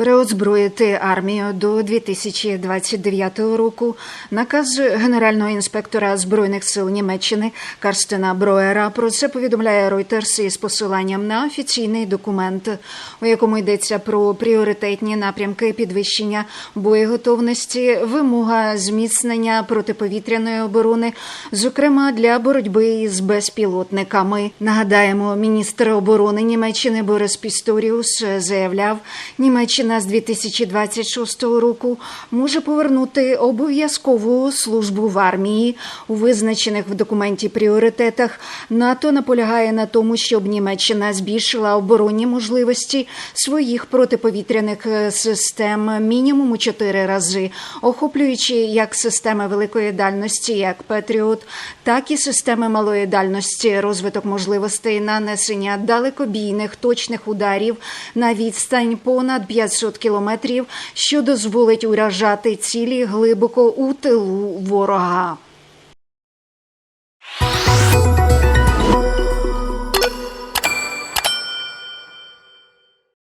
Переозброїти армію до 2029 року. Наказ генерального інспектора збройних сил Німеччини Карстена Броера. Про це повідомляє Reuters із посиланням на офіційний документ, у якому йдеться про пріоритетні напрямки підвищення боєготовності, вимога зміцнення протиповітряної оборони, зокрема для боротьби із безпілотниками. Нагадаємо, міністр оборони Німеччини Борис Пісторіус заявляв, Німеччина з 2026 року може повернути обов'язкову службу в армії у визначених в документі пріоритетах. НАТО наполягає на тому, щоб Німеччина збільшила оборонні можливості своїх протиповітряних е, систем мінімум у чотири рази, охоплюючи як системи великої дальності, як Петріот, так і системи малої дальності, розвиток можливостей нанесення далекобійних точних ударів на відстань понад 500 кілометрів, що дозволить уражати цілі глибоко у тилу ворога.